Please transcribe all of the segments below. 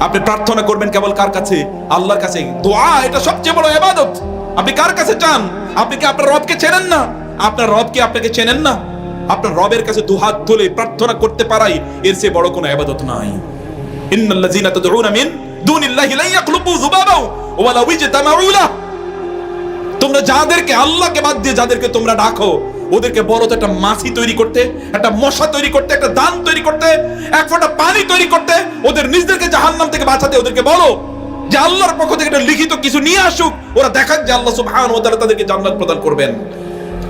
আপনি প্রার্থনা করবেন কেবল কার কাছে? আল্লাহর কাছে। দোয়া, এটা সবচেয়ে বড় ইবাদত। আপনি কার কাছে চান? আপনি কি আপনার রবকে চেনেন না? আপনার রব কি আপনাকে চেনেন না? আপনার রবের কাছে দুহাত তুলে প্রার্থনা করতে পারাই এর চেয়ে বড় কোনো ইবাদত নাই। ইন্নাল্লাযীনা তাদউনা মিন দুনিল্লাহি লা ইয়াখলুকু যুবাবাও ওয়া লাউ ইজতামাউ তোমরা যাদেরকে, আল্লাহকে বাদ দিয়ে যাদেরকে তোমরা ডাকো ওদেরকে বলো তো একটা মাছি তৈরি করতে, একটা মশা তৈরি করতে, একটা দান তৈরি করতে, এক ফোঁটা পানি তৈরি করতে, ওদের নিজদেরকে জাহান্নাম থেকে বাঁচাতে ওদেরকে বলো যে আল্লাহর পক্ষ থেকে একটা লিখিত কিছু নিয়ে আসুক, ওরা দেখাক যে আল্লাহ সুবহানাহু ওয়া তাআলা তাদেরকে জান্নাত প্রদান করবেন।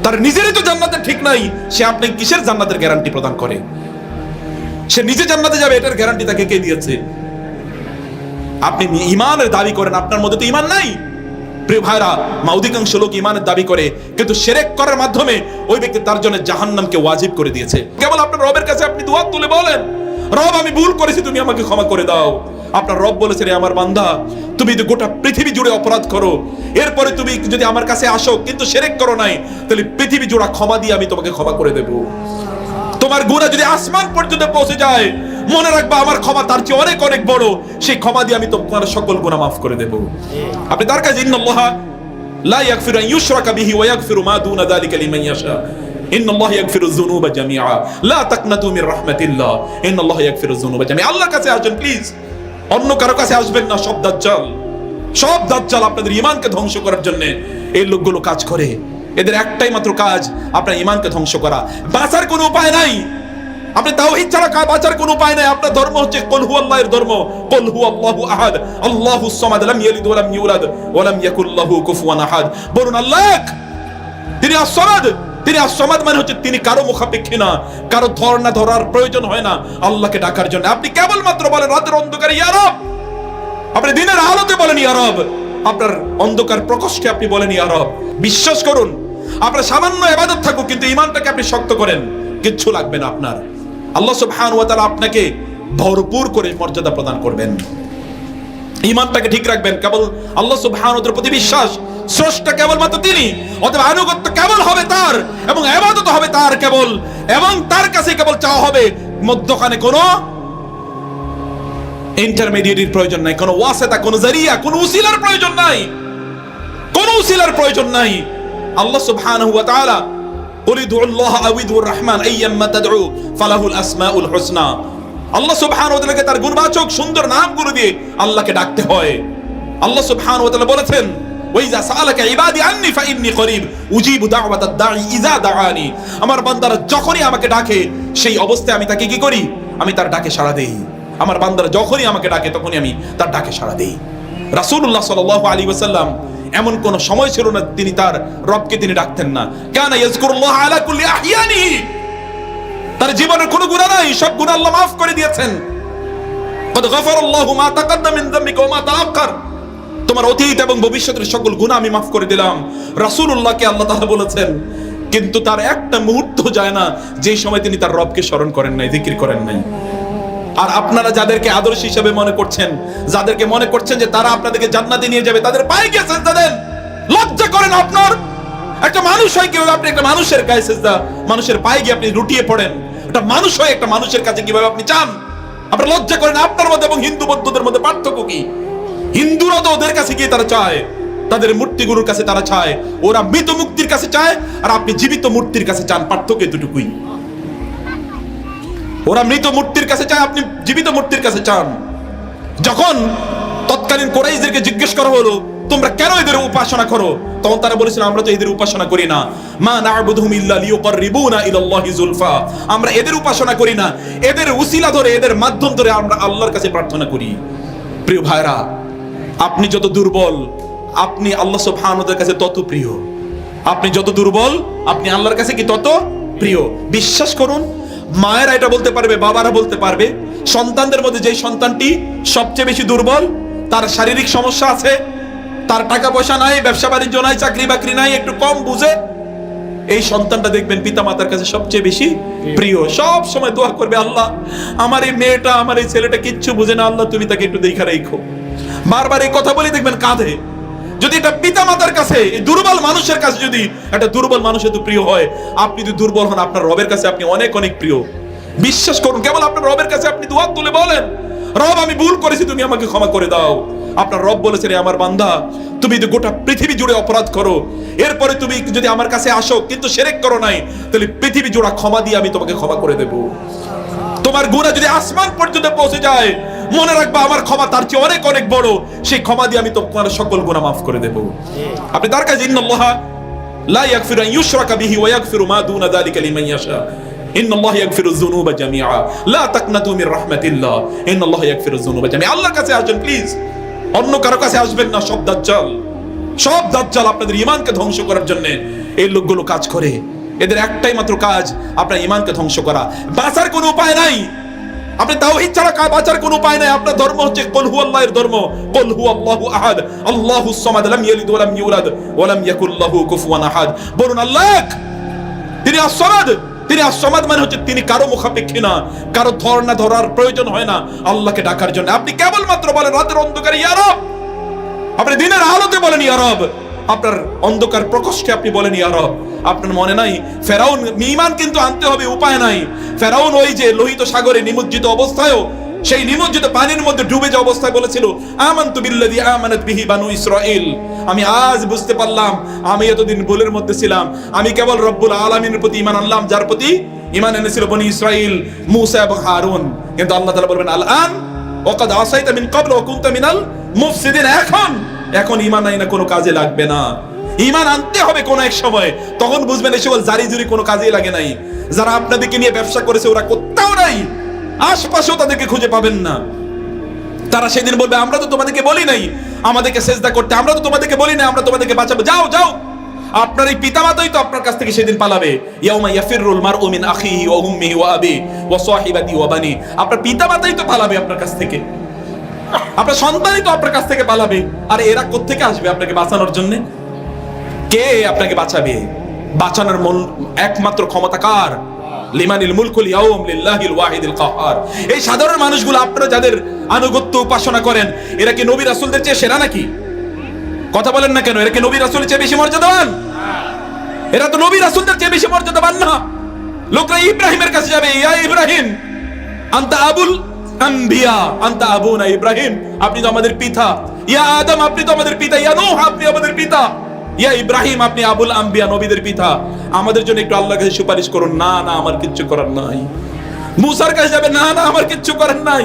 তার নিজেরই তো জান্নাতের ঠিক নাই, সে আপনি কিসের জান্নাতের গ্যারান্টি প্রদান করে? সে নিজে জান্নাতে যাবে, এটার গ্যারান্টি তাকে কে দিয়েছে? আপনি ইমানের দাবি করেন, আপনার মধ্যে তো ইমান নাই। প্রিয় ভাইরা, মা অধিকাংশ লোক ইমানের দাবি করে, কিন্তু সেরেক করার মাধ্যমে ওই ব্যক্তি তার জন্য জাহান্নামকে ওয়াজিব করে দিয়েছে। কেবল আপনার রবের কাছে আপনি দুহাত তুলে বলেন, রব, আমি ভুল করেছি, তুমি আমাকে ক্ষমা করে দাও। আপনার রব বলেছে, রে আমার বান্দা, তুমি যদি গোটা পৃথিবী জুড়ে অপরাধ করো, এরপরে তুমি যদি আমার কাছে আসো, কিন্তু সেরেক করো নাই, তাহলে পৃথিবী জোড়া ক্ষমা দিয়ে আমি তোমাকে ক্ষমা করে দেবো। তোমার গুণা যদি আসমান পর্যন্ত পৌঁছে যায়, মনে রাখবা আমার ক্ষমা তার চেয়ে অনেক অনেক বড়। সেই ক্ষমা দিয়ে আমি তোমার সকল গুণা মাফ করে দেব। আপনি তার কাছে লা ইয়াগফিরু আন ইউশরাকা বিহি ওয়া ইয়াগফিরু মা দুনা যালিকা লিমান ইয়াশা। ইন্নাল্লাহ ইয়াগফিরু যুনুবা জামিআ। লা তাকনাতু মির রাহমাতিল্লাহ। ইন্নাল্লাহ ইয়াগফিরু যুনুবা জামিআ। আল্লাহর কাছে আসেন প্লিজ অন্য কারও কাছে আসবেন না, সব দাজ্জাল। সব দাজ্জাল আপনাদের ঈমানকে ধ্বংস করার জন্য। এই লোকগুলো কাজ করে। এদের একটাই মাত্র কাজ, আপনার ইমানকে ধ্বংস করা। বাঁচার কোনো উপায় নাই। আপনি তাওহীদ ছাড়া কা বাঁচার কোনো উপায় নাই। আপনার ধর্ম হচ্ছে কুল আল্লাহর ধর্ম। কুল আল্লাহু আহাদ। আল্লাহুস সামাদ, লাম ইয়ালিদ ওয়া লাম ইউলাদ ওয়া লাম ইয়াকুল লাহু কুফুয়ান আহাদ। বলুন, আল্লাহ! তিনি আসমাদ তিনি আসমাদ মানে হচ্ছে তিনি কারও মুখাপেক্ষী না। কারও ধর্ণা ধরার প্রয়োজন হয় না আল্লাহকে ডাকার জন্য। আপনি কেবলমাত্র বলেন, রাতের অন্ধকারে, ইয়া রব! আপনি দিনের আলোতে বলেন, ইয়া রব! আপনার অন্ধকার প্রকোষ্ঠে আপনি বলেন, ইয়া রব! বিশ্বাস করুন আপনার সামান্য এবাদত থাকুক, কিন্তু ইমানটাকে আপনি শক্ত করেন, কিচ্ছু লাগবে না আপনার। আল্লাহ সুবহানাহু ওয়া তাআলা আপনাকে ভরপুর করে মর্যাদা প্রদান করবেন। ইমানটাকে ঠিক রাখবেন, কেবল আল্লাহ সুবহানাহু ওয়া প্রতি বিশ্বাস, স্রষ্টা কেবলমাত্র তিনি, অথবা আনুগত্য কেবল হবে তার, এবং ইবাদত হবে তার কেবল, এবং তার কাছে কেবল চাওয়া হবে, মধ্যখানে কোনো ইন্টারমিডিয়েটের প্রয়োজন নাই, কোনো ওয়াসেতা, কোনো জারিয়া, কোনো উসিলার প্রয়োজন নাই, কোনো উসিলার প্রয়োজন নাই। আল্লাহ সুবহানাহু ওয়া তাআলা রহমান আসমাউল হুসনা। আল্লাহ সুবহান ওয়া তাআলা তার গুণবাচক, সুন্দর নামগুলো দিয়ে আল্লাহকে ডাকতে হয়। আল্লাহ সুবহানাহু ওয়া তাআলা বলেছেন ওয়াইজা সালাকা ইবাদি আননি ফা ইন্নী করিব, উজিবু দাওয়াতাদ দাঈ ইজা দাআনি। আমার বান্দারা যখনই আমাকে ডাকে, সেই অবস্থায় আমি তাকে কি করি? আমি তার ডাকে সাড়া দেই। আমার বান্দারা যখনই আমাকে ডাকে, তখনই আমি তার ডাকে সাড়া দেই। রাসূলুল্লাহ সাল্লাল্লাহু আলাইহি ওয়াসাল্লাম এমন কোন সময় ছিল না তিনি তার রবকে তিনি ডাকতেন না। কানা তার জীবনের কোনো গুনাহ নাই, সব গুনাহ আল্লাহ মাফ করে দিয়েছেন। তোমার অতীত এবং ভবিষ্যতের সকল গুনাহ আমি মাফ করে দিলাম। রাসূলুল্লাহকে আল্লাহ তাআলা বলেছেন, কিন্তু তার একটা মুহূর্ত যায় না যে সময় তিনি তার রবকে স্মরণ করেন নাই, জিকির করেন নাই। আর আপনারা যাদেরকে আদর্শ হিসেবে মনে করছেন, যাদেরকে মনে করছেন যে তারা আপনাদেরকে জান্নাতে নিয়ে যাবে, তাদের পায়ে গিয়ে সেজদা দেন। লজ্জা করেন আপনার। একটা মানুষ হয় কীভাবে? আপনি একটা মানুষের গায়ে সেজদা, মানুষের পায়ে গিয়ে আপনি লুটিয়ে পড়েন। একটা মানুষ হয় একটা মানুষের কাছে কীভাবে আপনি চান? আপনারা লজ্জা করেন আপনার মধ্যে এবং হিন্দু বৌদ্ধদের মধ্যে পার্থক্য কি? হিন্দুরা তো ওদের কাছে গিয়ে তারা চায়, তাদের মূর্তিগুলোর কাছে তারা চায়, ওরা মৃত মুক্তির কাছে চায়, আর আপনি জীবিত মূর্তির কাছে চান, পার্থক্য এতটুকুই। ওরা মৃত মূর্তির কাছে চায়, আপনি জীবিত মূর্তির কাছে চান। যখন তৎকালীন কোরাইশদেরকে জিজ্ঞেস করা হলো, তোমরা কেন এদের উপাসনা করো? তখন তারা বলেছিল, আমরা তো এদের উপাসনা করি না। মা না'বুদুহুম ইল্লা লিয়ুকাররিবুনা ইলাল্লাহি যুলফা। আমরা এদের উপাসনা করি না। এদের উসিলা ধরে, এদের মাধ্যম ধরে আমরা আল্লাহর কাছে প্রার্থনা করি। প্রিয় ভাইরা, আপনি যত দুর্বল, আপনি আল্লাহ সুবহানাহু ওয়া কাছে তত প্রিয়। আপনি যত দুর্বল, আপনি আল্লাহর কাছে কি তত প্রিয়? বিশ্বাস করুন মায়েরা এটা বলতে পারবে, বাবারা বলতে পারবে, সন্তানদের মধ্যে যেই সন্তানটি সবচেয়ে বেশি দুর্বল, তার শারীরিক সমস্যা আছে, তার টাকা পয়সা নাই, ব্যবসা বাণিজ্য নাই চাকরি বাকরি নাই, একটু কম বুঝে, এই সন্তানটা দেখবেন পিতা মাতার কাছে সবচেয়ে বেশি প্রিয়। সব সময় দোয়া করবে, আল্লাহ, আমার এই মেয়েটা, আমার এই ছেলেটা কিচ্ছু বুঝে না, আল্লাহ, তুমি তাকে একটু দেখা রেখো। বারবার এই কথা বলে দেখবেন কাঁধে যদি এটা পিতা মাতার কাছে দুর্বল মানুষের কাছে যদি একটা দুর্বল মানুষ এত প্রিয় হয়, আপনি যদি দুর্বল হন, আপনার রবের কাছে আপনি অনেক অনেক প্রিয়। বিশ্বাস করুন, কেবল আপনার রবের কাছে আপনি দুহাত তুলে বলেন, রব, আমি ভুল করেছি, তুমি আমাকে ক্ষমা করে দাও। আপনার রব বলেছেন "এ আমার বান্দা, তুমি যদি গোটা পৃথিবী জুড়ে অপরাধ করো, এরপরে তুমি যদি আমার কাছে আসো, কিন্তু সেরেক করো নাই, তাহলে পৃথিবী জোড়া ক্ষমা দিয়ে আমি তোমাকে ক্ষমা করে দেবো। তোমার গুণা যদি আসমান পর্যন্ত পৌঁছে যায় মনে রাখবা, আমার ক্ষমা তার চেয়ে অনেক অনেক বড়। সেই ক্ষমা দিয়ে আমি তোমার সকল গুণা মাফ করে দেব। আপনি তার কাছে, ইন্নাল্লাহ লা ইয়াগফিরু আন ইউশরাকা বিহি ওয়া ইয়াগফিরু মা দুনা যালিকা লিমান ইয়াশা। ইয়াগফিরু যুনুবা জামিআ। লা তাকনাতু মির রাহমাতিল্লাহ। ইয়াগফিরু যুনুবা জামিআ। আল্লাহর কাছে প্লিজ অন্য কারও কাছে আসবেন না, সব দাজ্জাল। সব দাজ্জাল আপনাদের ঈমানকে ধ্বংস করার জন্য। এই লোকগুলো কাজ করে। এদের একটাই মাত্র কাজ, আপনার ঈমানকে ধ্বংস করা। বাঁচার কোনো উপায় নাই। আপনি তাওহীদ ছাড়া কা বাঁচার কোনো উপায় নাই। আপনার ধর্ম হচ্ছে কুল হু আল্লাহর ধর্ম। কুল হু আল্লাহু আহাদ। আল্লাহুস সামাদ লাম ইয়ালিদ ওয়া লাম ইউলাদ ওয়া লাম ইয়াকুল লাহু কুফুয়ান আহাদ। বলুন আল্লাহ। তিনি আসমাদ তিনি আসমাদ মানে হচ্ছে তিনি কারও মুখাপেক্ষী না। কারও ধর্ণা ধরার প্রয়োজন হয় না। আল্লাহকে ডাকার জন্য। আপনি কেবলমাত্র বলেন, রাতের অন্ধকারে ইয়া রব। আপনি দিনের আলোতে বলেন ইয়ারব আপনার অন্ধকার প্রকোষ্ঠে আপনি বলেন ইয়ারব আপনার মনে নাই? ফেরাউন মিমান কিন্তু আনতে হবে, উপায় নাই। ফেরাউন ওই যে লোহিত সাগরে নিমজ্জিত অবস্থায়ও সেই নিমজ্জিত পানির মধ্যে ডুবে যাওয়া অবস্থায় বলেছিল, আমানতু বিল্লাযী আমানাত বিহি বানু ইসরাঈল। আমি আজ বুঝতে পারলাম, আমি এতদিন ভুলের মধ্যে ছিলাম। আমি কেবল রব্বুল আলামিনের প্রতি ঈমান আনলাম, যার প্রতি ঈমান এনেছিল বনি ইসরাঈল, মূসা এবং হারুন। কিন্তু আল্লাহ তাআলা বলবেন, আল আন ওয়াকাদ আসাইতা মিন ক্বাবল ওয়া কুনতা মিনাল মুফসিদিন, এখন এখন ঈমান নাই না কোনো কাজে লাগবে না। ঈমান আনতে হবে কোন এক সময়। তখন বুঝবেন এই সকল জারি জুরি কোনো কাজেই লাগে নাই। যারা আপনাদেরকে নিয়ে ব্যবসা করেছে, ওরা কোথাও নাই। আশপাশেও তাদেরকে খুঁজে পাবেন না। তারা সেদিন বলবে, আমরা তো তোমাদেরকে বলি নাই। আমাদেরকে সেজদা করতে, আমরা তো তোমাদেরকে বলি নাই, আমরা তোমাদেরকে বাঁচাবো। যাও যাও। আপনার এই পিতামাতাই তো আপনার কাছ থেকে সেদিন পালাবে। ইয়াউমা ইয়াফিরুল মারউ মিন আখিহি ওয়া উম্মিহি ওয়া আবি ওয়া সাহিবাতি ওয়া বানি আপনার পিতামাতাই তো পালাবে আপনার কাছ থেকে। আপনার সন্তানই তো আপনার কাছ থেকে পালাবে। আর এরা কোত্থেকে আসবে আপনাকে বাঁচানোর জন্য? কে আপনাকে বাঁচাবে? বাঁচানোর মন একমাত্র ক্ষমতা কার? লিমানিল মুলকুল ইয়াউম লিল্লাহিল ওয়াহিদিল কাহার। এই সাধারণ মানুষগুলো আপনারা যাদের আনুগত্য উপাসনা করেন, এরা কি নবী রাসূলদের চেয়ে সেরা নাকি? কথা বলেন না কেন, এরা কি নবী রাসূলের চেয়ে বেশি মর্যাদাবান? এরা তো নবী রাসূলদের চেয়ে বেশি মর্যাদাবান না। লোকরা ইব্রাহিমের কাছে যাবে, ইয়া ইব্রাহিম, আন্তা আবুল আম্বিয়া, আন্তা আবুনা ইব্রাহিম, আপনি তো আমাদের পিতা। ইয়া আদম, আপনি তো আমাদের পিতা। ইয়া নূহ, আপনি আমাদের পিতা। ইয়া ইব্রাহিম, আপনি আবুল আম্বিয়া, নবীদের পিতা। আমাদের জন্য একটু আল্লাহর কাছে সুপারিশ করুন। না না, আমার কিচ্ছু করার নাই। মুসার কাছে যাবে না না, আমার কিচ্ছু করার নাই।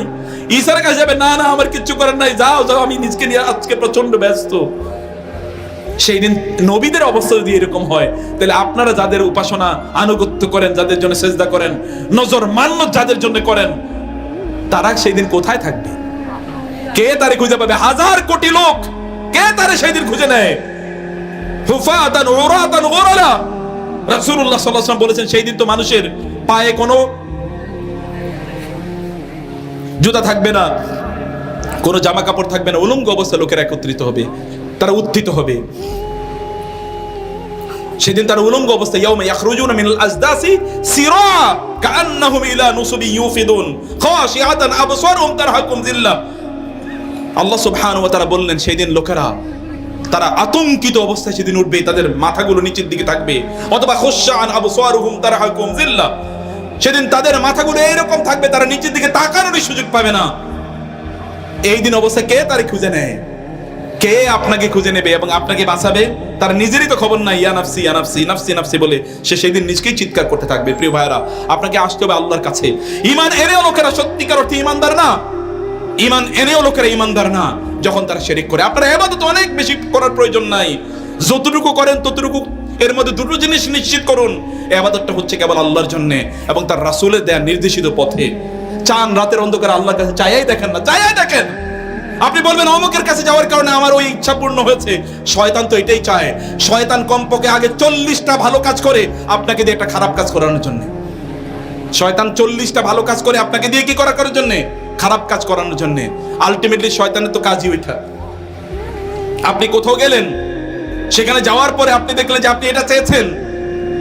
ঈসার কাছে যাবে না না, আমার কিচ্ছু করার নাই। যাও যাও, আমি নিজকে নিয়ে আজকে প্রচণ্ড ব্যস্ত। সেই দিন নবীদের অবস্থা যদি এরকম হয়, তাহলে আপনারা যাদের উপাসনা আনুগত্য করেন, যাদের জন্য সেজদা করেন, নজর মান্য যাদের জন্য করেন তারা সেই দিন কোথায় থাকবে? কে তারে খুঁজে পাবে? হাজার কোটি লোক কে তারে সেই দিন খুঁজে নেয়? হুফাতান উরাতান গুরালা রাসূলুল্লাহ সাল্লাল্লাহু আলাইহি বলেছেন সেই দিন তো মানুষের পায়ে কোনো জুতা থাকবে না, কোনো জামা কাপড় থাকবে না। উলঙ্গ অবস্থা লোকের একত্রিত হবে, তারা উত্থিত হবে। সেদিন তারা উলঙ্গ অবস্থা, ইয়াউমা ইয়াখরুজুনা মিনাল আজদাসি সিরা, কাআন্নাহুম ইলা নুসুবি ইউফিদুন খাশিআতান আবসারুহুম তারহাকুম যিল্লাহ আল্লাহ সুবহানাহু ওয়া তাআলা বললেন, সেদিন লোকেরা তারা আতঙ্কিত অবস্থায় সেদিন উঠবে, তাদের মাথাগুলো নিচের দিকে থাকবে। অথবা খুশান আবসারুহুম তারহাকুম যিল্লাহ সেদিন তাদের মাথাগুলো এরকম থাকবে, তারা নিচের দিকে তাকানোরই সুযোগ পাবে না। এই দিন অবস্থা কে তারে খুঁজে নেয়? কে আপনাকে খুঁজে নেবে এবং আপনাকে বাঁচাবে? তার নিজেরই তো খবর নাই, ইয়া নাফসি ইয়া নাফসি নাফসি নাফসি বলে সে সেই দিন নিজকেই চিৎকার করতে থাকবে। প্রিয় ভাইরা আপনাকে আসতে হবে আল্লাহর কাছে। ইমান এনেও লোকেরা সত্যিকার অর্থে ইমানদার না। ইমান এনেও লোকেরা ইমানদার না, যখন তারা শেরিক করে। আপনার এবাদত অনেক বেশি করার প্রয়োজন নাই। যতটুকু করেন, ততটুকু এর মধ্যে দুটো জিনিস নিশ্চিত করুন। এবাদতটা হচ্ছে কেবল আল্লাহর জন্য এবং তার রাসূলের দেয়া নির্দেশিত পথে। চান রাতের অন্ধকারে আল্লাহর কাছে চাইয়াই দেখেন না, চাইয়াই দেখেন। আপনি বলবেন, অমুকের কাছে যাওয়ার কারণে আমার ওই ইচ্ছা পূর্ণ হয়েছে। শয়তান তো এটাই চায়। শয়তান কমপক্ষে আগে চল্লিশটা ভালো কাজ করে আপনাকে দিয়ে একটা খারাপ কাজ করানোর জন্য। শয়তান চল্লিশটা ভালো কাজ করে আপনাকে দিয়ে কি করা করার জন্য? খারাপ কাজ করানোর জন্য। আলটিমেটলি শয়তানের তো কাজই ওইটা। আপনি কোথাও গেলেন, সেখানে যাওয়ার পরে আপনি দেখলেন যে আপনি এটা চেয়েছেন।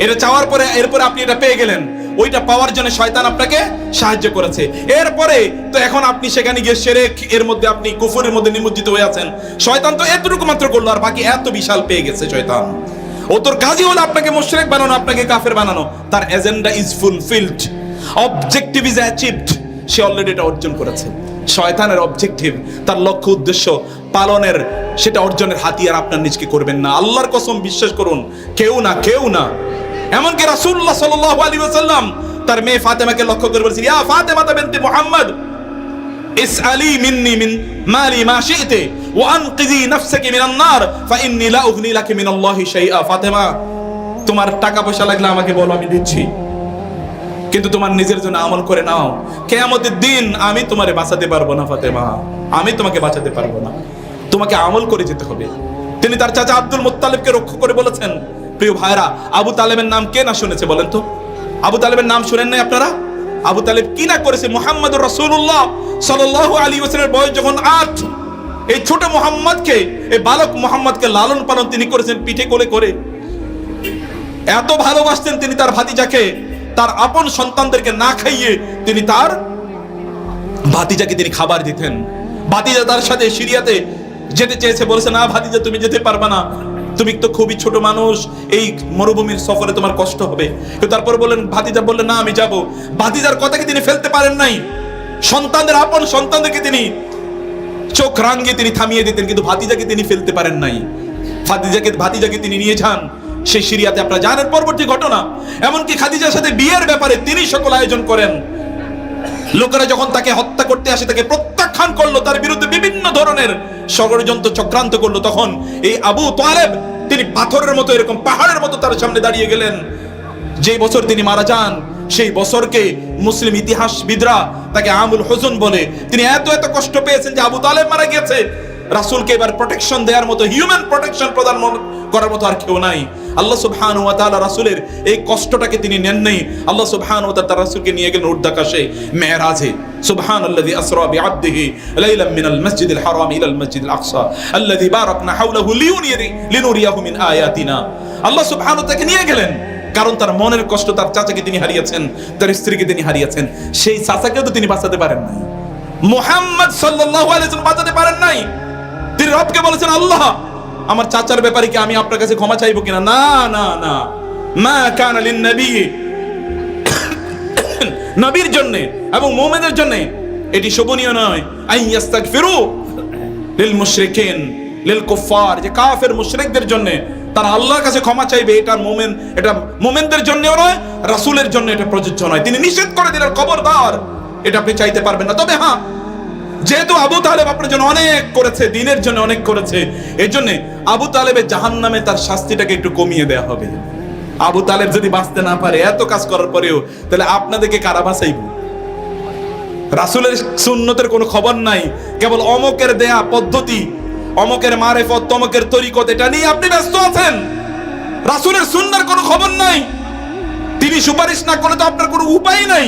এটা চাওয়ার পরে, এরপরে আপনি এটা পেয়ে গেলেন। ওইটা পাওয়ার জন্য শয়তান আপনাকে সাহায্য করেছে। এরপরে তো এখন আপনি সেখানে গিয়ে সেরে এর মধ্যে আপনি কুফুরের মধ্যে নিমজ্জিত হয়ে আছেন। শয়তান তো এতটুকু মাত্র করল, আর বাকি এত বিশাল পেয়ে গেছে শয়তান। ও তোর কাজই হলো আপনাকে মুশরিক বানানো, আপনাকে কাফের বানানো। তার agenda is fulfilled objective is achieved say already এটা অর্জন করেছে। শয়তানের অবজেক্টিভ তার লক্ষ্য উদ্দেশ্য পালনের, সেটা অর্জনের হাতিয়ার আপনার নিজকে করবেন না। আল্লাহর কসম বিশ্বাস করুন, কেউ না কেউ না। এমনকি রাসূলুল্লাহ সাল্লাল্লাহু আলাইহি ওয়াসাল্লাম তার মেয়ে ফাতেমাকে লক্ষ্য করে বলেছেন ইয়া ফাতেমা বিনতে মুহাম্মদ اسألي مني من مالي ما شئت وأنقذي نفسك من النار فإني لا أغني لك من الله شيئا فاطمة তোমার টাকা পয়সা লাগলে আমাকে বলো আমি দিচ্ছি কিন্তু তোমার নিজের জন্য আমল করে নাও কেয়ামতের দিন আমি তোমারে বাঁচাতে পারবো না ফাতেমা আমি তোমাকে বাঁচাতে পারবো না তোমাকে আমল করে যেতে হবে তিনি তার চাচা আব্দুল মুত্তালিবকে রক্ষা করে বলেছেন প্রিয় ভাইরা আবু তালেবের নাম কে না শুনেছে বলেন তো? আবু তালেবের নাম শুনেন নাই আপনারা? আবু তালেব কি না করেছে? মোহাম্মদ রসুল্লাহ সাল্লাল্লাহু আলী ওয়াসাল্লামের বয়স যখন আট, এই ছোট মোহাম্মদকে, এই বালক মোহাম্মদকে লালন পালন তিনি করেছেন পিঠে করে করে। এত ভালোবাসতেন তিনি তার ভাতিজাকে, তার আপন সন্তানদেরকে না খাইয়ে তিনি তার ভাতিজাকে তিনি খাবার দিতেন। ভাতিজা তার সাথে সিরিয়াতে যেতে চেয়েছে, বলেছে, না ভাতিজা, তুমি যেতে পারবে না। তুমি তো খুবই ছোট মানুষ, এই মরুভূমির সফরে তোমার কষ্ট হবে। তারপর বললেন, ভাতিজা বললেন, না, আমি যাব। ভাতিজার কথাকে তিনি ফেলতে পারেন নাই। সন্তানদের আপন সন্তানদেরকে তিনি চোখ রাঙ্গে তিনি থামিয়ে দিতেন, কিন্তু ভাতিজাকে তিনি ফেলতে পারেন নাই। ভাতিজাকে ভাতিজাকে তিনি নিয়ে যান। সেই সিরিয়াতে আপনারা জানেন, পরবর্তী ঘটনা। এমনকি খাদিজার সাথে বিয়ের ব্যাপারে তিনি সকল আয়োজন করেন। লোকেরা যখন তাকে হত্যা করতে আসে, তাকে প্রত্যাখ্যান করল, তার বিরুদ্ধে বিভিন্ন ধরনের ষড়যন্ত্র চক্রান্ত করল। তখন এই আবু তোয়ালেব তিনি পাথরের মতো, এরকম পাহাড়ের মতো তার সামনে দাঁড়িয়ে গেলেন। যে বছর তিনি মারা যান, সেই বছরকে মুসলিম ইতিহাসবিদরা তাকে আমুল হোসেন বলে। তিনি এত এত কষ্ট পেয়েছেন যে আবু তালেব মারা গিয়েছে। রাসূলকে এবার প্রোটেকশন দেওয়ার মতো হিউম্যান প্রোটেকশন প্রদান করার মতো আর কেউ নাই। আল্লাহ সুবহানাহু ওয়া তাআলা রাসূলের এই কষ্টটাকে তিনি নেন নাই। আল্লাহ সুবহানাহু ওয়া তাআলা রাসূলকে নিয়ে গেলেন উর্দাকাশে মেরাজে সুবহানাল্লাযী আসরা বিআবদিহি লাইলাম মিনাল মাসজিদিল হারাম ইলাল মাসজিদিল আকসা আল্লাযী বারাকনা হাওলাহু লিনুরিরি লিনুরিয়াহু মিন আয়াতিনা। আল্লাহ সুবহানাহু তাকে নিয়ে গেলেন। কারণ তার মনের কষ্ট তার চাচাকে তিনি হারিয়েছেন, তার স্ত্রীকে তিনি হারিয়েছেন। সেই চাচাকেও তো তিনি বাঁচাতে পারেন নাই। মোহাম্মদ সাল্লাল্লাহু আলাইহি বাঁচাতে পারেন নাই। তিনি রবকে বলেছেন, আল্লাহ আমার চাচার ব্যাপারে কি আমি আপনার কাছে ক্ষমা চাইব কিনা? না না না। মা কানা লিন নবী। নবীর জন্য এবং মুমিনের জন্য এটি শোভনীয় নয়। আই ইয়াস্তাগফিরু লিল মুশরিকিন, লিল কুফার যে কাফের মুশরিকদের জন্য তারা আল্লাহর কাছে ক্ষমা চাইবে, এটা মোমেন, এটা মোমেনদের জন্যও নয়, রাসূলের জন্য এটা প্রযোজ্য নয়। তিনি নিষেধ করে দিলেন খবরদার এটা আপনি চাইতে পারবেন না। তবে হ্যাঁ যেহেতু আবু তালেব আপনার জন্য অনেক করেছে, দিনের জন্য অনেক করেছে এই জন্য আবু তালেবের জাহান নামে তার শাস্তিটাকে একটু কমিয়ে দেওয়া হবে। আবু তালেব যদি বাঁচতে না পারে, এত কাজ করার পরেও, তাহলে আপনাদেরকে কারা বাঁচাইব? রাসুলের সুন্নতের কোনো খবর নাই, কেবল অমকের দেয়া পদ্ধতি, অমকের মারেফত, তমকের তরিকত, এটা নিয়ে আপনি ব্যস্ত আছেন। রাসুলের সুন্নার কোনো খবর নাই। তিনি সুপারিশ না করলে তো আপনার কোনো উপায় নাই।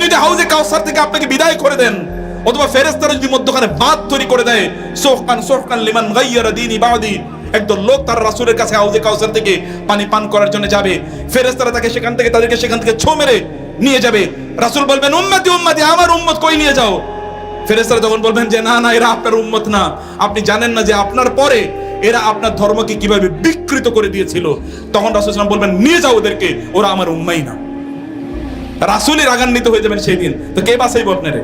যদি হাউজে কাউসার থেকে আপনাকে বিদায় করে দেন। অথবা ফেরেস্তারা যদি মধ্যখানে বাদ তৈরি করে দেয়, সোহকান সোহকান লিমান গাইয়ারা দিনী বাদি, একদল লোক তার রাসূলের কাছে হাউজে কাউসার থেকে পানি পান করার জন্য যাবে। ফেরেস্তারা তাকে সেখান থেকে, তাদেরকে সেখান থেকে ছো মেরে নিয়ে যাবে। রাসূল বলবেন, উম্মতি উম্মতি, আমার উম্মত কই নিয়ে যাও? ফেরেস্তারা তখন বলবেন যে, না না, এরা আপনার উম্মত না। আপনি জানেন না যে আপনার পরে এরা আপনার ধর্মকে কীভাবে বিকৃত করে দিয়েছিল? তখন রাসূল বলবেন, নিয়ে যাও ওদেরকে, ওরা আমার উম্মাই না। রাসুলই রাগান্বিত হয়ে যাবেন সেই দিন তো কে বাঁচাইব আপনারে?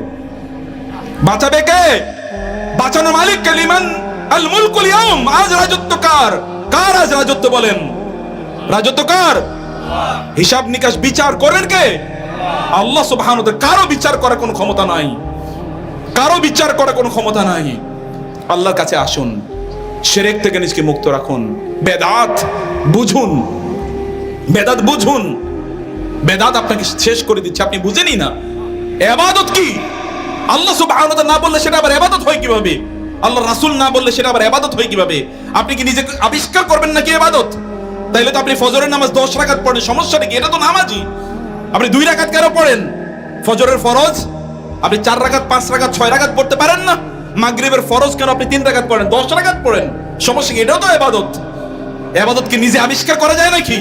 বাঁচাবে কে? বাঁচানো মালিক কালিমান আল মুলকুল ইয়াউম। আজ রাজত্ব কার? কার আজ রাজত্ব বলেন? রাজত্ব কার? হিসাব নিকাশ বিচার করেন কে? আল্লাহ সুবহানাহু ওয়া কারও বিচার করার কোনো ক্ষমতা নাই। কারও বিচার করার কোনো ক্ষমতা নাই। আল্লাহর কাছে আসুন শিরক থেকে নিজকে মুক্ত রাখুন। বেদাত বুঝুন। বেদাত বুঝুন। বেদাত আপনাকে শেষ করে দিচ্ছে, আপনি বুঝেনি না। এবাদত কি? আল্লাহ ওয়া না বললে সেটা আবার এবাদত হয় কীভাবে? আল্লাহ রাসূল না বললে সেটা আবার এবাদত হয় কীভাবে? আপনি কি নিজেকে আবিষ্কার করবেন নাকি এবাদত? তাইলে তো আপনি ফজরের নামাজ দশ রাখাত পড়েন, সমস্যাটা কি? এটা তো নামাজই। আপনি দুই রাখাত কেন পড়েন? ফজরের ফরজ? আপনি চার রাখাত পাঁচ রাকাত, ছয় রাখাত পড়তে পারেন না? মাগরিবের ফরজ কেন আপনি তিন রাকাত পড়েন? 10 রাকাত পড়েন? সমস্যা কি? এটাও তো এবাদত। এবাদত কি নিজে আবিষ্কার করা যায় নাকি?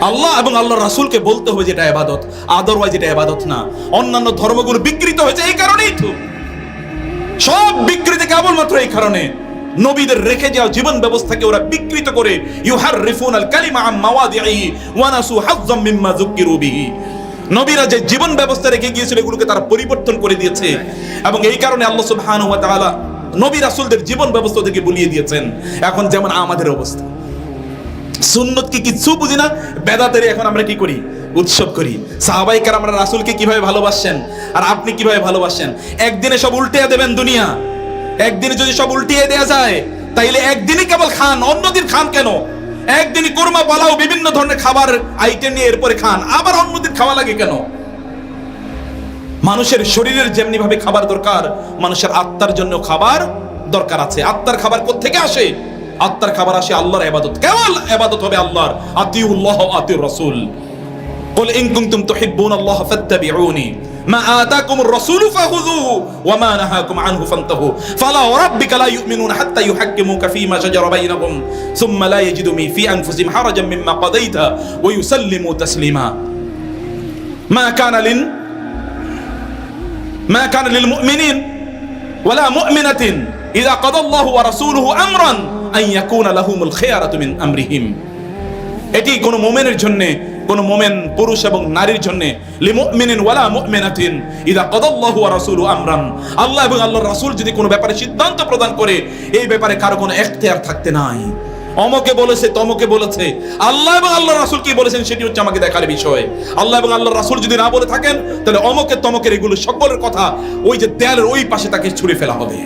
আল্লাহ এবং আল্লাহ রাসুলকে বলতে হবে যেটা এবাদত আদরওয়াইজ এটা এবাদত না। অন্যান্য ধর্মগুলো বিকৃত হয়েছে এই কারণেই তো। সব বিকৃতি কেবলমাত্র এই কারণে। নবীদের রেখে যাওয়া জীবন ব্যবস্থাকে ওরা বিকৃত করে ইউহার রিফুন আল কালিমা আম মাওয়াদিহি ওয়া নাসু হাজ্জাম মিম্মা যুকিরু বিহি। নবীরা যে জীবন ব্যবস্থা রেখে গিয়েছিল, এগুলোকে তারা পরিবর্তন করে দিয়েছে। এবং এই কারণে আল্লাহ সুবহানাহু ওয়া তাআলা নবী রাসূলদের জীবন ব্যবস্থা থেকে বলিয়ে দিয়েছেন। এখন যেমন আমাদের অবস্থা। সুন্নত কি কিচ্ছু বুঝি না। বেদাতের এখন আমরা কি করি? উৎসব করি। সাহাবাইকার আমরা রাসুলকে কীভাবে ভালোবাসেন আর আপনি কীভাবে ভালোবাসেন একদিনে সব উল্টিয়ে দেবেন দুনিয়া। একদিনে যদি সব উল্টিয়ে দেয়া যায়, তাইলে একদিনই কেবল খান, অন্যদিন খান কেন? একদিনই কোরমা, পোলাও, বিভিন্ন ধরনের খাবার আইটেম নিয়ে এরপরে খান। আবার অন্যদিন খাওয়া লাগে কেন? মানুষের শরীরের যেমনি ভাবে খাবার দরকার, মানুষের আত্মার জন্য খাবার দরকার আছে। আত্মার খাবার থেকে আসে? আত্মার খাবার আসে আল্লাহর ইবাদত কেবল ইবাদত হবে আল্লাহর আতিউল্লাহ আতিউর রাসূল قل إن كنتم تحبون الله فاتبعوني ما آتاكم الرسول فخذوه وما نهاكم عنه فانتهوا فلا وربك لا يؤمنون حتى يحكموك فيما شجر بينهم ثم لا يجدوا في أنفسهم حرجا مما قضيت ويسلموا تسليما ما كان لن ما كان للمؤمنين ولا مؤمنة إذا قضى الله ورسوله أمرا এটি কোনো মোমেনের জন্যে, কোন মোমেন পুরুষ এবং নারীর জন্য ওয়ালা আল্লাহ এবং আল্লাহ রাসুল যদি কোনো ব্যাপারে সিদ্ধান্ত প্রদান করে, এই ব্যাপারে কারও কোনো এখতিয়ার থাকতে নাই। অমকে বলেছে, তমকে বলেছে। আল্লাহ এবং আল্লাহ রাসুল কি বলেছেন সেটি হচ্ছে আমাকে দেখার বিষয়। আল্লাহ এবং আল্লাহ রাসুল যদি না বলে থাকেন, তাহলে অমকে তমকের এগুলো সকলের কথা ওই যে দেয়ালের ওই পাশে তাকে ছুঁড়ে ফেলা হবে।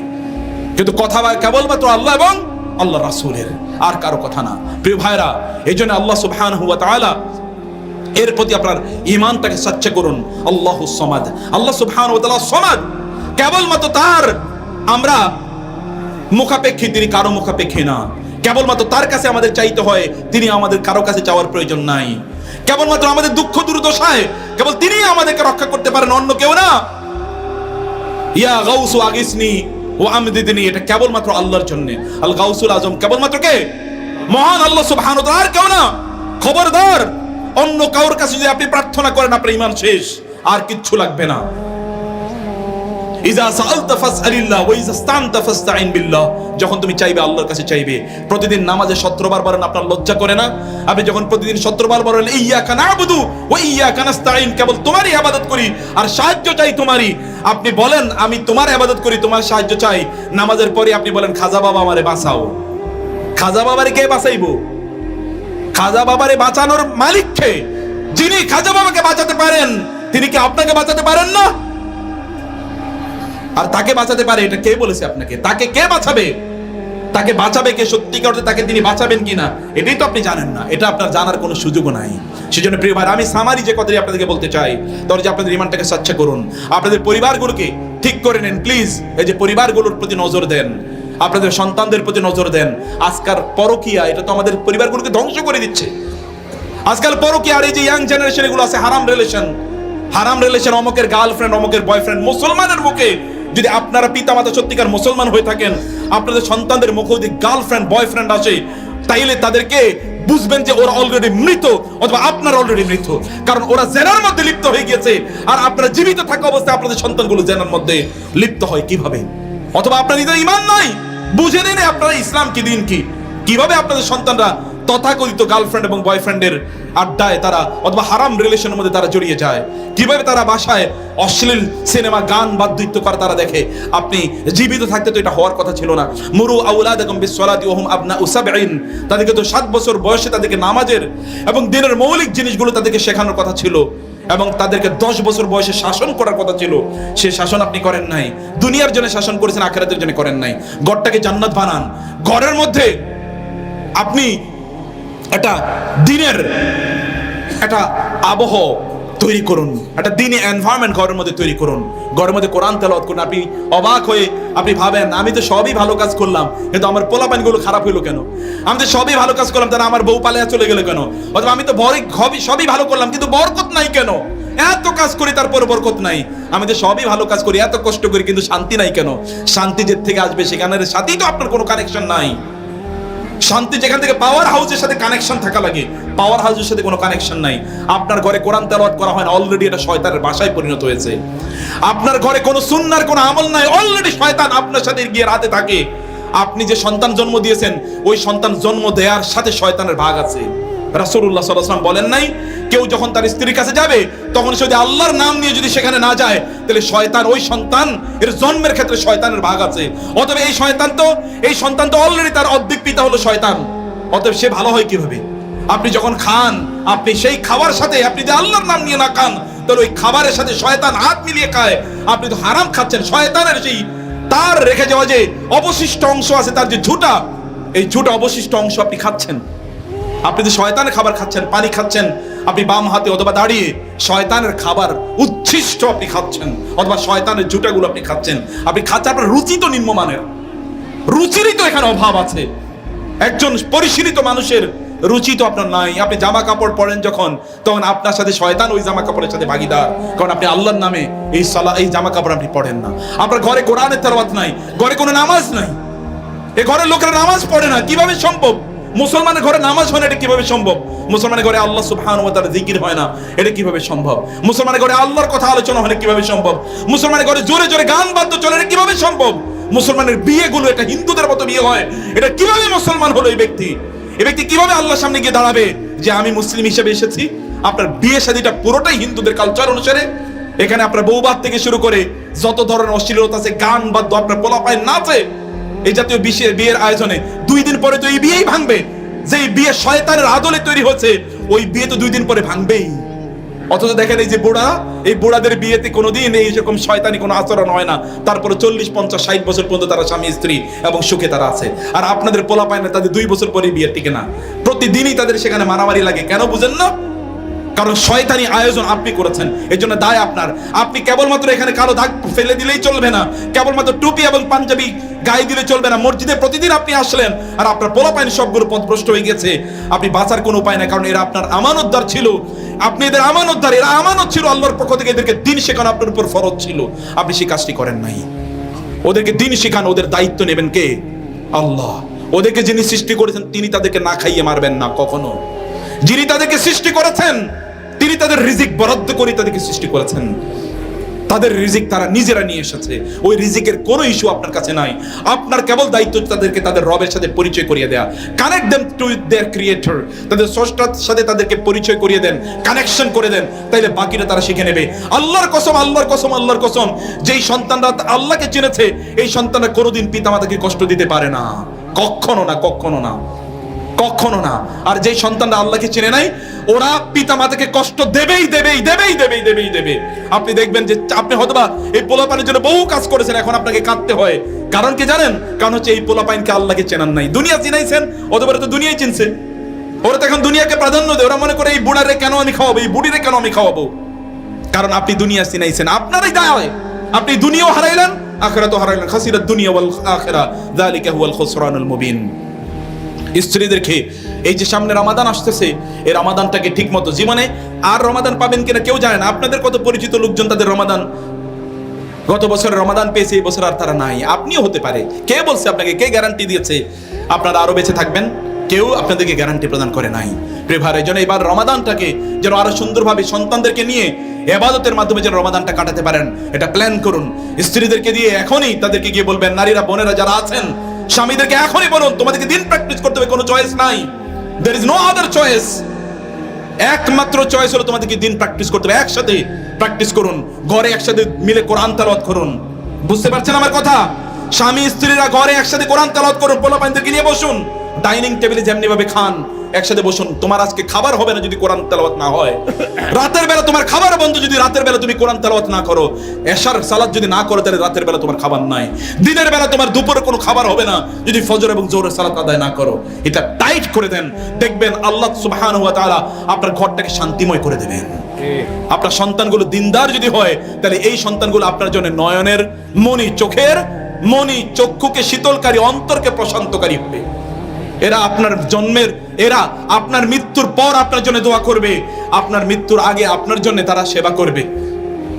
কিন্তু কথা কেবলমাত্র আল্লাহ এবং আল্লাহ রাসূলের, আর কারও কথা না। প্রিয় ভাইরা এই জন্য আল্লাহ সুবহানাহু ওয়া তাআলা এর প্রতি আপনার ইমানটাকে সচ্চে করুন। আল্লাহ সমাদ। আল্লাহ সুবহানাহু ওয়া তাআলা সমাদ। কেবলমাত্র তার আমরা মুখাপেক্ষী, তিনি কারও মুখাপেক্ষী না। কেবলমাত্র তার কাছে আমাদের চাইতে হয়, তিনি আমাদের কারও কাছে চাওয়ার প্রয়োজন নাই। কেবলমাত্র আমাদের দুঃখ দুর্দশায়, কেবল তিনি আমাদেরকে রক্ষা করতে পারেন, অন্য কেউ না। ইয়া গাউসু আগিসনি ও আমি আমদিদিনী এটা কেবলমাত্র আল্লাহর জন্য। আল গাউসুল আজম কেবলমাত্র কে? মহান আল্লাহ তাআলা, আর কেউ না। খবরদার, অন্য কাউর কাছে যদি আপনি প্রার্থনা করেন আপনার ইমান শেষ, আর কিচ্ছু লাগবে না। ইজা বিল্লাহ। যখন তুমি চাইবে, আল্লাহর কাছে চাইবে। প্রতিদিন নামাজে 17 বার বলেন আপনার লজ্জা করে না? আপনি যখন প্রতিদিন 17 বার বলেন কেবল তোমারই করি আর সাহায্য চাই তোমারই। আপনি বলেন, আমি তোমার ইবাদত করি, তোমার সাহায্য চাই। নামাজের পরে আপনি বলেন, খাজা বাবা আমারে বাঁচাও। খাজা বাবারে কে বাঁচাইবো? খাজা বাবারে বাঁচানোর মালিক কে যিনি খাজা বাবাকে বাঁচাতে পারেন, তিনি কি আপনাকে বাঁচাতে পারেন না? আর তাকে বাঁচাতে পারে, এটা কে বলেছে আপনাকে? তাকে কে বাঁচাবে? তাকে বাঁচাবে কে সত্যিকার অর্থে তাকে তিনি বাঁচাবেন কিনা, এটাই তো আপনি জানেন না। এটা আপনার জানার কোনো সুযোগও নাই। সেজন্য প্রিয় ভাই আমি সামারি যে কথাটি আপনাদেরকে বলতে চাই তাহলে যে আপনাদের ইমানটাকে স্বচ্ছ করুন। আপনাদের পরিবারগুলোকে ঠিক করে নেন প্লিজ এই যে পরিবারগুলোর প্রতি নজর দেন, আপনাদের সন্তানদের প্রতি নজর দেন। আজকার পরকিয়া, এটা তো আমাদের পরিবারগুলোকে ধ্বংস করে দিচ্ছে। আজকাল পরকিয়া, আর এই যে ইয়াং জেনারেশন এগুলো আছে, হারাম রিলেশন হারাম রিলেশন অমকের গার্লফ্রেন্ড অমকের বয়ফ্রেন্ড মুসলমানের মুখে যদি আপনারা পিতামাতা সত্যিকার মুসলমান হয়ে থাকেন, আপনাদের সন্তানদের মুখে যদি গার্লফ্রেন্ড বয়ফ্রেন্ড আসে, তাইলে তাদেরকে বুঝবেন যে ওরা অলরেডি মৃত অথবা আপনার অলরেডি মৃত। কারণ ওরা জেনার মধ্যে লিপ্ত হয়ে গেছে আর আপনারা জীবিত থাকা অবস্থায় আপনাদের সন্তানগুলো জেনার মধ্যে লিপ্ত হয় কীভাবে? অথবা আপনার নিজের ইমান নাই বুঝে নেন আপনারা ইসলাম কি, দিন কি? কীভাবে আপনাদের সন্তানরা তথাকথিত গার্লফ্রেন্ড এবং বয়ফ্রেন্ডের আড্ডায় তারা অথবা হারাম রিলেশনের মধ্যে তারা জড়িয়ে যায়। কীভাবে তারা বাসায় অশ্লীল সিনেমা গান বাদ্যিত্য করে তারা দেখে? আপনি জীবিত থাকতে তো এটা হওয়ার কথা ছিল না। মুরু আউলাদ এবং বিশ্বলাদি ওহম আপনা উসাবাইন তাদেরকে তো সাত বছর বয়সে তাদেরকে নামাজের এবং দিনের মৌলিক জিনিসগুলো তাদেরকে শেখানোর কথা ছিল এবং তাদেরকে দশ বছর বয়সে শাসন করার কথা ছিল। সে শাসন আপনি করেন নাই। দুনিয়ার জন্য শাসন করেছেন, আখেরাতের জন্য করেন নাই। ঘরটাকে জান্নাত বানান। ঘরের মধ্যে আপনি একটা দিনের একটা আবহ তৈরি করুন, একটা দিনে এনভায়রনমেন্ট ঘরের মধ্যে তৈরি করুন। ঘরের মধ্যে কোরআন তেলাওয়াত করুন। আপনি অবাক হয়ে আপনি ভাবেন, আমি তো সবই ভালো কাজ করলাম, কিন্তু আমার পোলাপানগুলো খারাপ হইল কেন? আমি তো সবই ভালো কাজ করলাম তাহলে আমার বউ পালিয়ে চলে গেল কেন? অথবা আমি তো সবই সবই ভালো করলাম, কিন্তু বরকত নাই কেন? এত কাজ করি তারপর বরকত নাই। আমি তো সবই ভালো কাজ করি, এত কষ্ট করি, কিন্তু শান্তি নাই কেন? শান্তি যে থেকে আসবে, সেখানের সাথেই তো আপনার কোনো কানেকশন নাই। শান্তি যেখান থেকে পাওয়ার হাউসের সাথে কানেকশন থাকা লাগে। পাওয়ার হাউসের সাথে কোনো কানেকশন নাই। আপনার ঘরে কোরআন তেলাওয়াত করা হয় না অলরেডি এটা শয়তানের বাসায় পরিণত হয়েছে। আপনার ঘরে কোনো সুন্নার কোনো আমল নাই অলরেডি শয়তান আপনার সাথে গিয়ে রাতে থাকে। আপনি যে সন্তান জন্ম দিয়েছেন, ওই সন্তান জন্ম দেওয়ার সাথে শয়তানের ভাগ আছে। রাসূলুল্লাহ সাল্লাল্লাহু বলেন নাই, কেউ যখন তার স্ত্রীর কাছে যাবে, তখন সে যদি আল্লাহর নাম নিয়ে যদি সেখানে না যায়, তাহলে শয়তান ওই সন্তান, এর জন্মের ক্ষেত্রে শয়তানের ভাগ আছে। অতএব এই শয়তান তো, এই সন্তান তো অলরেডি তার অর্ধেক পিতা হলো শয়তান। অতএব সে ভালো হয় কীভাবে? আপনি যখন খান, আপনি সেই খাবার সাথে, আপনি যদি আল্লাহর নাম নিয়ে না খান, তাহলে ওই খাবারের সাথে শয়তান হাত মিলিয়ে খায়। আপনি তো হারাম খাচ্ছেন। শয়তানের সেই তার রেখে যাওয়া যে অবশিষ্ট অংশ আছে, তার যে ঝুটা, এই ঝুটা অবশিষ্ট অংশ আপনি খাচ্ছেন। আপনি যে শয়তানের খাবার খাচ্ছেন, পানি খাচ্ছেন, আপনি বাম হাতে অথবা দাঁড়িয়ে শয়তানের খাবার উচ্ছিষ্ট আপনি খাচ্ছেন, অথবা শয়তানের জুটাগুলো আপনি খাচ্ছেন আপনি খাচ্ছেন, আপনার রুচি তো নিম্নমানের। রুচিরই তো এখানে অভাব আছে। একজন পরিশীলিত মানুষের রুচি তো আপনার নাই। আপনি জামা কাপড় পরেন যখন, তখন আপনার সাথে শয়তান ওই জামা কাপড়ের সাথে ভাগিদার। কারণ আপনি আল্লাহর নামে এই সালা, এই জামা কাপড় আপনি পড়েন না। আপনার ঘরে কোরআনের তেলাওয়াত নাই, ঘরে কোনো নামাজ নাই। এ ঘরের লোকেরা নামাজ পড়ে না, কীভাবে সম্ভব? মুসলমানের ঘরে নামাজ হয় না, এটা কীভাবে সম্ভব? মুসলমানের ঘরে আল্লাহ সুবহানাহু ওয়া তাআলা জিকির হয় না, এটা কীভাবে সম্ভব? মুসলমানের ঘরে আল্লাহর কথা আলোচনা হয় না কীভাবে সম্ভব? মুসলমানের ঘরে জোরে জোরে গান বাদ্য চলে, এটা কীভাবে সম্ভব? মুসলমানের বিয়েগুলো এটা হিন্দুদের মতো বিয়ে হয়, এটা কীভাবে মুসলমান হলো এই ব্যক্তি? এই ব্যক্তি কীভাবে আল্লাহর সামনে গিয়ে দাঁড়াবে? যে আমি মুসলিম হিসেবে এসেছি, আপনার বিয়ে শাদীটা পুরোটাই হিন্দুদের কালচার অনুসারে, এখানে আপনার বৌবাদ থেকে শুরু করে যত ধরনের অশ্লীলতা আছে, গান বাদ্য আপনার পোলাপায় নাচে এই জাতীয় বিশের বিয়ের আয়োজনে দুই দিন পরে তো এই বিয়েই ভাঙবে। যে বিয়ে শয়তানের আদলে তৈরি হচ্ছে, ওই বিয়ে তো দুই দিন পরে ভাঙবেই। অথচ দেখেন এই যে বুড়া, এই বুড়াদের বিয়েতে কোনোদিন এই রকম শয়তানি কোনো আচরণ হয় না। তারপরে চল্লিশ, পঞ্চাশ, ষাট বছর পর্যন্ত তারা স্বামী, স্ত্রী এবং সুখে তারা আছে। আর আপনাদের পোলা পায় না তাদের দুই বছর পরে বিয়ে টিকে না। প্রতিদিনই তাদের সেখানে মারামারি লাগে। কেন বুঝেন না? কারণ শয়তানি আয়োজন আপনি করেছেন। এই জন্য দায় আপনার। আপনি কেবলমাত্র এখানে কালো দাগ ফেলে দিলেই চলবে না। কেবলমাত্র টুপি এবং পাঞ্জাবি গায়ে দিলে চলবে না। মসজিদে প্রতিদিন আপনি আসলেন আর আপনার পোলাপাইন সবগুলো পথভ্রষ্ট হয়ে গেছে। আপনি বাঁচার কোনো উপায় নাই, কারণ এরা আপনার আমানতদার ছিল। আপনি এদের আমানতদার, এরা আমানত ছিল আল্লাহর পক্ষ থেকে। এদেরকে দিন শেখানো আপনার উপর ফরজ ছিল। আপনি সেই কাজটি করেন নাই। ওদেরকে দিন শেখান, ওদের দায়িত্ব নেবেন কে? আল্লাহ। ওদেরকে যিনি সৃষ্টি করেছেন, তিনি তাদেরকে না খাইয়ে মারবেন না, কখনো। যিনি তাদেরকে সৃষ্টি করেছেন তিনি তাদের রিজিক বরাদ্দ করে তাদেরকে সৃষ্টি করেছেন। তাদের রিজিক তারা নিজেরা নিয়ে এসেছে। ওই রিজিকের কোনো ইস্যু আপনার কাছে নাই। আপনার কেবল দায়িত্ব তাদেরকে তাদের রবের সাথে পরিচয় করিয়ে দেয়া। Connect them to their creator তাদের স্রষ্টার সাথে তাদেরকে পরিচয় করিয়ে দেন। কানেকশন করে দেন। তাইলে বাকিটা তারা শিখে নেবে। আল্লাহর কসম আল্লাহর কসম আল্লাহর কসম। যেই সন্তানরা আল্লাহকে চিনেছে, এই সন্তানরা কোনোদিন পিতামাতাকে কষ্ট দিতে পারে না। কখনো না কখনো না। কখনো না। আর যেই সন্তানরা আল্লাহকে চেনে নাই, ওরা পিতা মাতাকে কষ্ট দেবেই দেবেই দেবেই দেবেই দেবেই দেবে আপনি দেখবেন যে আপনি হয়তোবা এই পোলাপানের জন্য বহু কাজ করেছেন, এখন আপনাকে কাঁদতে হয়। কারণ কি জানেন? কারণ হচ্ছে এই পোলাপাইনকে আল্লাহকে চেনান নাই। দুনিয়া চিনাইছেন অতবার তো দুনিয়াই চিনছে। ওরা তো এখন দুনিয়াকে প্রাধান্য দেয়। ওরা মনে করে এই বুড়ারে কেন আমি খাওয়াবো? এই বুড়িরে কেন আমি খাওয়াবো? কারণ আপনি দুনিয়া চিনাইছেন। আপনারই দায় হয়। আপনি দুনিয়াও হারাইলেন আখেরা তো হারাইলেন। খাসিরাত দুনিয়া ওয়াল আখেরা। যালিকা হুয়াল খুসরানুল মুবিন। স্ত্রীদেরকে, এই যে সামনে রমাদান আসতেছে, এই রমাদানটাকে ঠিক মতো জীবনে আর রমাদান পাবেন কিনা কেউ জানে না। আপনাদের কত পরিচিত লোকজন তাদের রমাদান, গত বছর রমাদান পেয়েছে, এই বছর আর তারা নাই। আপনিও হতে পারে। কে বলছে আপনাকে? কে গ্যারান্টি দিয়েছে? আপনারা আরও বেঁচে থাকবেন? কেউ আপনাদেরকে গ্যারান্টি প্রদান করে নাই। প্রেভার এই জন্য এবার রমাদানটাকে যেন আরও সুন্দরভাবে সন্তানদেরকে নিয়ে এবাদতের মাধ্যমে যেন রমাদানটা কাটাতে পারেন, এটা প্ল্যান করুন। স্ত্রীদেরকে দিয়ে এখনই তাদেরকে গিয়ে বলবেন, নারীরা, বোনেরা যারা আছেন স্বামীদেরকে এখনই বলুন, তোমাদেরকে দিন প্র্যাকটিস করতে হবে, কোনো চয়েস নাই। There is no other choice একমাত্র চয়েস হলো তোমাদেরকে দিন প্র্যাকটিস করতে হবে, একসাথে প্র্যাকটিস করুন, ঘরে একসাথে মিলে কোরআন তালাওয়াত করুন। বুঝতে পারছেন আমার কথা? স্বামী স্ত্রীরা ঘরে একসাথে কোরআন তালাওয়াত করুন পোলাপাইনদেরকে নিয়ে বসুন। ডাইনিং টেবিলে যেমনি ভাবে খান একসাথে বসুন। তোমার আজকে খাবার হবে না যদি কোরআন তেলাওয়াত না হয়। রাতের বেলা তোমার খাবার বন্ধ যদি রাতের বেলা তুমি কোরআন তেলাওয়াত না করো। এশার সালাদ যদি না করো, তাহলে রাতের বেলা তোমার খাবার নাই। দিনের বেলা তোমার দুপুরে কোনো খাবার হবে না যদি ফজর এবং জোরের সালাত আদায় না করো। এটা টাইট করে দেন। দেখবেন আল্লাহ সুবহানাহু ওয়া তাআলা আপনার ঘরটাকে শান্তিময় করে দেবেন। আপনার সন্তানগুলো দিনদার যদি হয়, তাহলে এই সন্তানগুলো আপনার জন্য নয়নের মনি চোখের মনি চক্ষুকে শীতলকারী, অন্তরকে প্রশান্তকারী হবে। এরা আপনার জন্মের, এরা আপনার মৃত্যুর পর আপনার জন্য দোয়া করবে। আপনার মৃত্যুর আগে আপনার জন্য তারা সেবা করবে।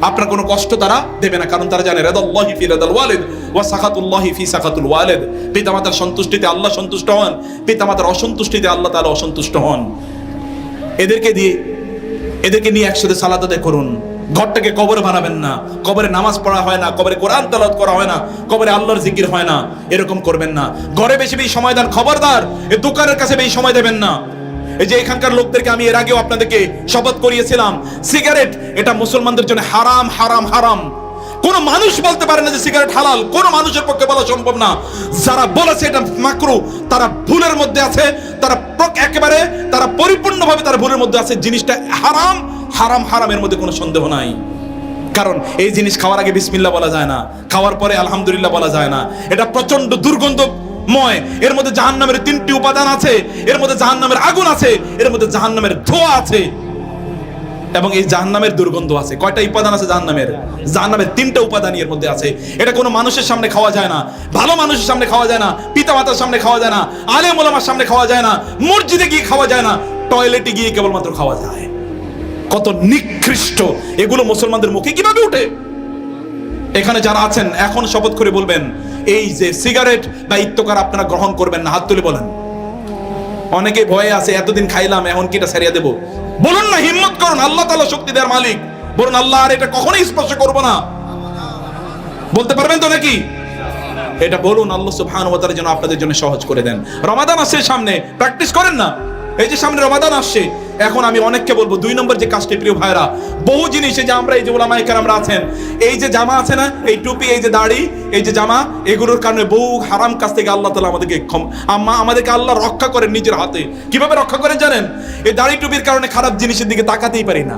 আপনার কোনো কষ্ট তারা দেবে না, কারণ তারা জানে, রেদাল্লাহি ফি রেদাল ওয়ালিদ ওয়া সাখাতুল্লাহি ফি সাখাতুল ওয়ালিদ। পিতামাতার সন্তুষ্টিতে আল্লাহ সন্তুষ্ট হন, পিতামাতার অসন্তুষ্টিতে আল্লাহ তাআলা অসন্তুষ্ট হন। এদেরকে দিয়ে, এদেরকে নিয়ে একসাথে সালাত আদায় করুন। ঘরটাকে কবরে বানাবেন না। কবরে নামাজ পড়া হয় না, কবরে কোরআন তালাত করা হয় না, কবরে আল্লাহর জিকির হয় না, এরকম করবেন না। ঘরে বেশি বেশি সময় দেন, খবরদার, এ দোকানের কাছে বেশি সময় দেবেন না। এই যে এখানকার লোকদেরকে আমি এর আগেও আপনাদেরকে শপথ করিয়েছিলাম, সিগারেট, এটা মুসলমানদের জন্য হারাম হারাম হারাম। কোন মানুষ বলতে পারে না যে সিগারেট হালাল, কোন মানুষের পক্ষে বলা সম্ভব না। যারা বলেছে এটা মাকরু, তারা ভুলের মধ্যে আছে, তারা একেবারে তারা পরিপূর্ণভাবে তারা ভুলের মধ্যে আছে। জিনিসটা হারাম হারাম হারামের মধ্যে কোনো সন্দেহ নাই। কারণ এই জিনিস খাওয়ার আগে বিসমিল্লাহ বলা যায় না। খাওয়ার পরে আলহামদুলিল্লাহ বলা যায় না। এটা প্রচণ্ড দুর্গন্ধময়। এর মধ্যে জাহান্নামের তিনটি উপাদান আছে। এর মধ্যে জাহান্নামের আগুন আছে। এর মধ্যে জাহান্নামের ধোঁয়া আছে। এবং এই জাহান্নামের দুর্গন্ধ আছে। কয়টা উপাদান আছে জাহান্নামের? জাহান্নামের তিনটা উপাদান এর মধ্যে আছে। এটা কোনো মানুষের সামনে খাওয়া যায় না। ভালো মানুষের সামনে খাওয়া যায় না। পিতা মাতার সামনে খাওয়া যায় না। আলেম মোলামার সামনে খাওয়া যায় না। মসজিদে গিয়ে খাওয়া যায় না। টয়লেটে গিয়ে কেবলমাত্র খাওয়া যায়। কত নিকৃষ্ট। এগুলো মুসলমানদের মুখে কীভাবে উঠে? এখানে যারা আছেন, এখন শপথ করে বলবেন, এই যে সিগারেট বা ইত্যকার আপনারা গ্রহণ করবেন না, হাত তুলে বলেন। অনেকে ভয়ে আছে, এতদিন খাইলাম, এখন কি এটা সারিয়ে দেবো? বলুন না, হিম্মত করুন, আল্লাহ তাআলা শক্তি দেওয়ার মালিক। বলুন, আল্লাহ আর এটা কখনোই স্পর্শ করব না। বলতে পারবেন তো নাকি? এটা বলুন, আল্লাহ সুবহানাহু ওয়া তাআলা যেন আপনাদের জন্য সহজ করে দেন। রমাদান আসছে সামনে, প্র্যাকটিস করেন না। এই যে সামনে রমাদান আসছে, এখন আমি অনেককে বলব, দুই নম্বর যে কাজটি প্রিয় ভাইরা বহু জিনিস এই যে আমরা, এই যে ওলামায়ে আমরা আছেন, এই যে জামা আছে না, এই টুপি, এই যে দাড়ি, এই যে জামা, এগুলোর কারণে বহু হারাম কাজ থেকে আল্লাহ তালা আমাদেরকে আম্মা, আমাদেরকে আল্লাহ রক্ষা করেন নিজের হাতে। কীভাবে রক্ষা করেন জানেন? এই দাড়ি টুপির কারণে খারাপ জিনিসের দিকে তাকাতেই পারি না।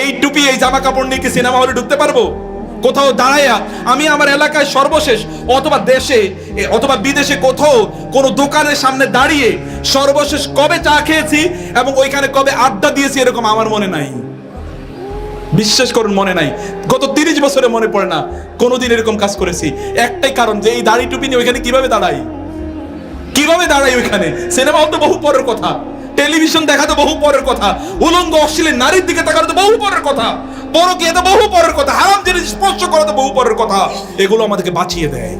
এই টুপি, এই জামা কাপড় নিয়ে কি সিনেমা হলে ঢুকতে পারব? কোথাও দাঁড়াইয়া আমি আমার এলাকায় সর্বশেষ অথবা দেশে অথবা বিদেশে কোথাও কোনো দোকানের সামনে দাঁড়িয়ে সর্বশেষ কবে চা খেয়েছি এবং ওইখানে কবে আড্ডা দিয়েছি এরকম আমার মনে নাই। বিশ্বাস করুন, মনে নাই। গত তিরিশ বছরে মনে পড়ে না, কোনোদিন এরকম কাজ করেছি। একটাই কারণ যে এই দাড়ি টুপি নিয়ে ওইখানে কীভাবে দাঁড়াই? কীভাবে দাঁড়াই ওইখানে? সিনেমা তো বহু পরের কথা। টেলিভিশন দেখা তো বহু পরের কথা। উলঙ্গ অশ্লীল নারীর দিকে তাকানো তো বহু পরের কথা। পরকীয়া তো বহু পরের কথা। হারাম জিনিস স্পর্শ করা তো বহু পরের কথা। এগুলো আমাদেরকে বাঁচিয়ে দেয়।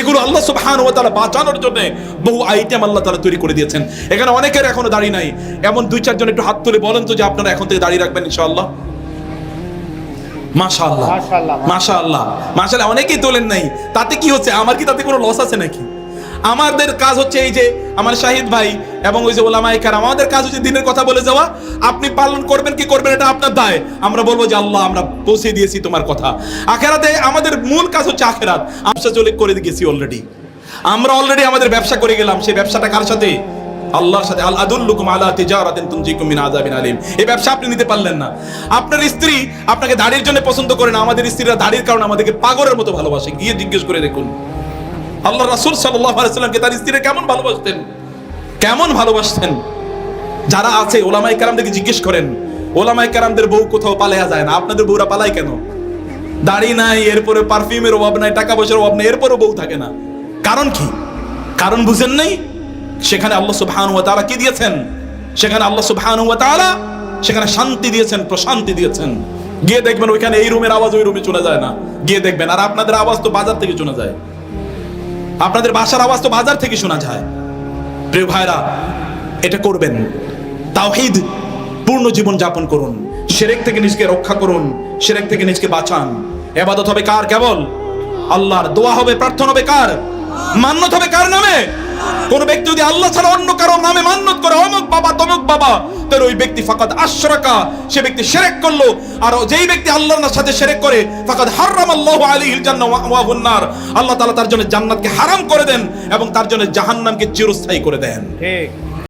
এগুলো আল্লাহ সুবহান ওয়া তাআলা বাঁচানোর জন্য বহু আইটেম আল্লাহ তাআলা তৈরি করে দিয়েছেন। এখানে অনেকের এখনও দাড়ি নাই। এমন দুই চারজন একটু হাত তুলে বলেন তো যে আপনারা এখন থেকে দাড়ি রাখবেন ইনশাআল্লাহ। মাশাআল্লাহ। মাশাআল্লাহ মাশাআল্লাহ। অনেকেই তোলেন নাই। তাতে কি হচ্ছে? আমার কি তাতে কোনো লস আছে নাকি? আমাদের কাজ হচ্ছে এই যে আমার শাহিদ ভাই এবং ওই যে ওলামায়ে কারাম, আমাদের কাজ হচ্ছে দিনের কথা বলে যাওয়া। আপনি পালন করবেন কি করবেন এটা আপনার দায়। আমরা বলব যে আল্লাহ, আমরা পৌঁছে দিয়েছি তোমার কথা। আখেরাতে আমাদের মূল কাজ হচ্ছে আখেরাত। ব্যবসা চলে করে গেছি অলরেডি আমরা অলরেডি আমাদের ব্যবসা করে গেলাম। সেই ব্যবসাটা কার সাথে? আল্লাহর সাথে। আল আদুল্লুকুম আলা তিজারাতিন তুনজিকুম মিন আযাবিন আলিম। এই ব্যবসা আপনি নিতে পারলেন না। আপনার স্ত্রী আপনাকে দাড়ির জন্য পছন্দ করে না। আমাদের স্ত্রীরা দাড়ির কারণে আমাদেরকে পাগলের মতো ভালোবাসে। গিয়ে জিজ্ঞেস করে দেখুন। আল্লাহ রাসূল সাল্লামকে তার স্ত্রীরা কেমন ভালোবাসতেন? কেমন ভালোবাসতেন? যারা আছে ওলামাই কারামদেরকে জিজ্ঞেস করেন ওলামাই কারামদের বউ কোথাও পালায়া যায় না, আপনাদের বউরা পালায় কেন? দাড়ি নাই, এরপরে পারফিউমের অভাব নাই টাকা পয়সার অভাব নাই, এরপরও বউ থাকে না। কারণ কি? কারণ বুঝেন নাই? সেখানে আল্লাহ সুবহানাহু ওয়া তাআলা কি দিয়েছেন? সেখানে আল্লাহ সুবহানাহু ওয়া তাআলা সেখানে শান্তি দিয়েছেন, প্রশান্তি দিয়েছেন। গিয়ে দেখবেন ওইখানে এই রুমের আওয়াজ ওই রুমে চলে যায় না। গিয়ে দেখবেন, আর আপনাদের আওয়াজ তো বাজার থেকে শোনা যায়। আপনাদের বাসার আওয়াজ তো বাজার থেকে শোনা যায়। প্রিয় ভাইরা, এটা করবেন। তাওহিদ, পূর্ণ জীবন যাপন করুন। সেরেক থেকে নিজকে রক্ষা করুন, সেরেক থেকে নিজকে বাঁচান। এবাদত হবে কার? কেবল আল্লাহর। দোয়া হবে, প্রার্থনা হবে কার? মান্যত হবে কার নামে? কোন ব্যক্তি যদি আল্লাহ ছাড়া অন্য কারও নামে মান্যত করে, অমুক বাবা, তমুক বাবা, তাহলে ওই ব্যক্তি ফাকাদ আশরাকা, সে ব্যক্তি সেরেক করল। আর যেই ব্যক্তি আল্লাহর সাথে সেরেক করে, ফাকাদ হারাম আল্লাহ আলী জান্নাহ ওয়া আল্লাহ তালা তার জন্য জান্নাতকে হারাম করে দেন এবং তার জন্য জাহান্নামকে চিরস্থায়ী করে দেন। ঠিক।